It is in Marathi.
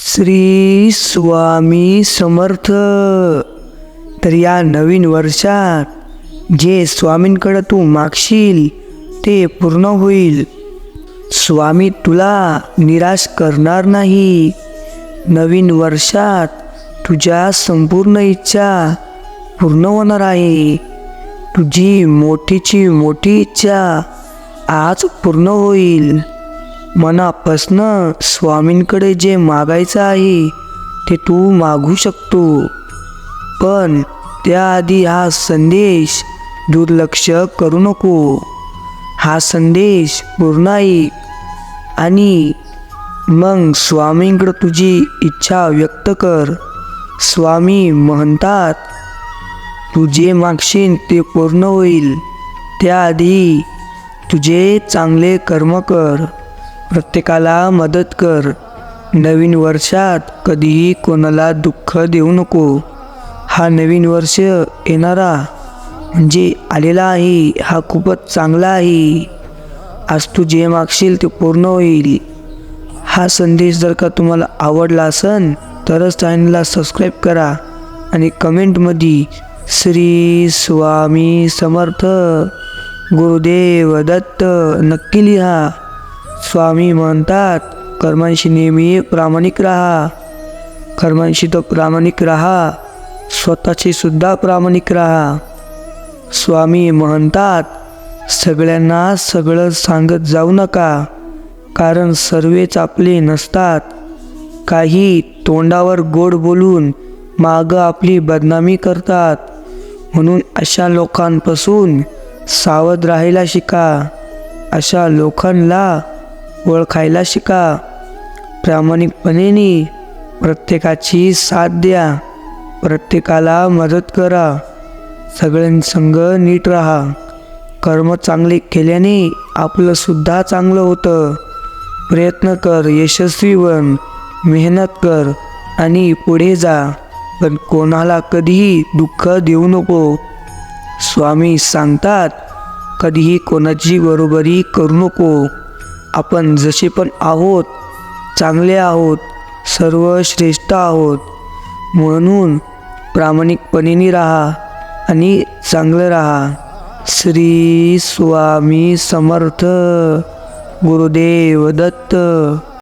श्री स्वामी समर्थ. तर या नवीन वर्षात जे स्वामींकडं तू मागशील ते पूर्ण होईल. स्वामी तुला निराश करणार नाही. नवीन वर्षात तुझ्या संपूर्ण इच्छा पूर्ण होणार आहे. तुझी मोठीची मोठी इच्छा आज पूर्ण होईल. मनापासनं स्वामींकडे जे मागायचं आहे ते तू मागू शकतो. पण त्याआधी हा संदेश दुर्लक्ष करू नको. हा संदेश पूर्ण आहे. आणि मग स्वामींकडं तुझी इच्छा व्यक्त कर. स्वामी म्हणतात तू जे मागशील ते पूर्ण होईल. त्याआधी तुझे चांगले कर्म कर. प्रत्येकाला मदत कर. नवीन वर्षात कधीही कोणाला दुःख देऊ नको. हा नवीन वर्ष येणारा म्हणजे आलेला आहे. हा खूपच चांगला आहे. आज तू जे मागशील ते पूर्ण होईल. हा संदेश जर का तुम्हाला आवडला असेल तरच चॅनलला सबस्क्राईब करा आणि कमेंटमध्ये श्री स्वामी समर्थ गुरुदेव दत्त नक्की लिहा. स्वामी म्हणतात कर्मांशी नेहमी प्रामाणिक राहा. कर्मांशी तो प्रामाणिक राहा स्वतःशी सुद्धा प्रामाणिक राहा. स्वामी म्हणतात सगळ्यांना सगळं सांगत जाऊ नका कारण सर्वेच आपले नसतात. काही तोंडावर गोड बोलून मागं आपली बदनामी करतात. म्हणून अशा लोकांपासून सावध राहायला शिका. अशा लोकांना ओळखायला शिका. प्रामाणिकपणेने प्रत्येकाची साथ द्या. प्रत्येकाला मदत करा. सगळ्यांसंग नीट राहा. कर्म चांगले केल्याने आपलंसुद्धा चांगलं होतं. प्रयत्न कर यशस्वी बन मेहनत कर आणि पुढे जा. पण कोणाला कधीही दुःख देऊ नको. स्वामी सांगतात कधीही कोणाची बरोबरी करू नको. आपण जसे पण आहोत चांगले आहोत सर्व श्रेष्ठ आहोत म्हणून प्रामाणिकपणेने राहा आणि चांगलं राहा. श्री स्वामी समर्थ गुरुदेव दत्त.